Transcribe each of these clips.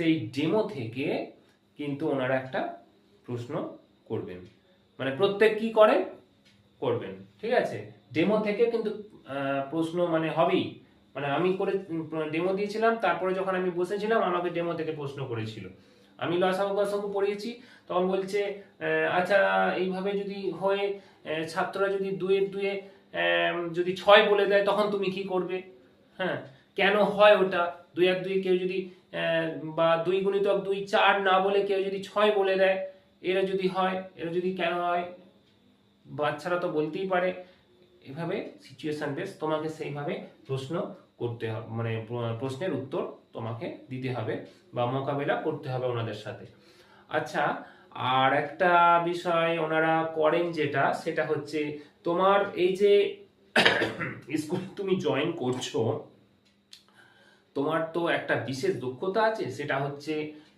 সেই ডেমো থেকে কিন্তু ওনারা একটা প্রশ্ন করবেন। মানে প্রত্যেক কি করে? করবেন। ঠিক আছে? ডেমো থেকে কিন্তু প্রশ্ন মানে হবেই। মানে আমি করে ডেমো দিয়েছিলাম, তারপরে যখন আমি বসেছিলাম, আমাকে ডেমো থেকে প্রশ্ন করেছিল। আমি লসাগু পড়িয়েছি, তখন বলছে আচ্ছা এইভাবে যদি হয়ে ছাত্ররা যদি দুয়ে দুয়ে যদি ছয় বলে দেয়, তখন তুমি কি করবে? হ্যাঁ? কেন হয় ওটা? দুই এক দুই কেউ যদি বা দুই গুণিতক দুই চার না বলে কেউ যদি ছয় বলে দেয়, এরা যদি হয়, এরা যদি কেন হয়? বাচ্চারা তো বলতেই পারে। এভাবে সিচুয়েশান বেস তোমাকে সেইভাবে প্রশ্ন করতে হবে মানে প্রশ্নের উত্তর তোমাকে দিতে হবে বা মোকাবেলা করতে হবে ওনাদের সাথে। আচ্ছা আর একটা বিষয় ওনারা করেন যেটা, সেটা হচ্ছে তোমার এই যে স্কুল তুমি জয়েন করছ তোমার তো একটা বিশেষ দক্ষতা আছে, সেটা হচ্ছে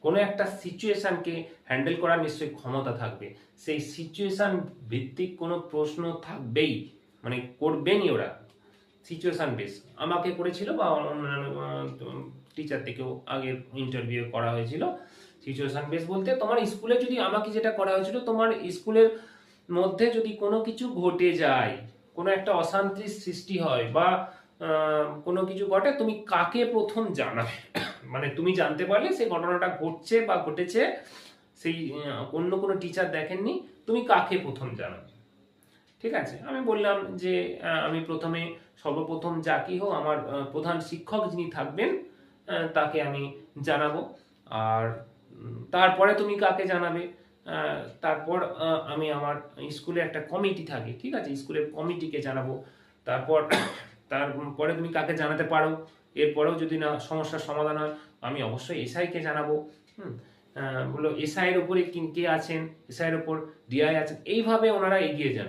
কোনো একটা সিচুয়েশানকে হ্যান্ডেল করার নিশ্চয়ই ক্ষমতা থাকবে। সেই সিচুয়েশান ভিত্তিক কোনো প্রশ্ন থাকবেই মানে করবেনই ওরা সিচুয়েশান বেস আমাকে করেছিল বা অন্যান্য টিচার থেকেও আগের ইন্টারভিউ করা হয়েছিল। সিচুয়েশান বেস বলতে তোমার স্কুলে যদি আমাকে যেটা করা হয়েছিল, তোমার স্কুলের মধ্যে যদি কোনো কিছু ঘটে যায়, কোনো একটা অশান্তির সৃষ্টি হয় বা কোনো কিছু ঘটে, তুমি কাকে প্রথম জানাবে? মানে তুমি জানতে পারলে সেই ঘটনাটা ঘটছে বা ঘটেছে, সেই অন্য কোনো টিচার দেখেননি, তুমি কাকে প্রথম জানাবে? ঠিক আছে? আমি বললাম যে আমি প্রথমে সর্বপ্রথম যা কি হোক, আমার প্রধান শিক্ষক যিনি থাকবেন তাকে আমি জানাব। আর তারপরে তুমি কাকে জানাবে? তারপর আমি আমার স্কুলে একটা কমিটি থাকে, ঠিক আছে? স্কুলের কমিটিকে জানাব। তারপর তারপরে তুমি কাকে জানাতে পারো? এরপরেও যদি না সমস্যার সমাধান হয়, আমি অবশ্যই এসআইকে জানাব। হুম বলল এসআইয়ের উপরে কি- কে আছেন? এসআইয়ের উপর ডিআই আছেন। এইভাবে ওনারা এগিয়ে যান।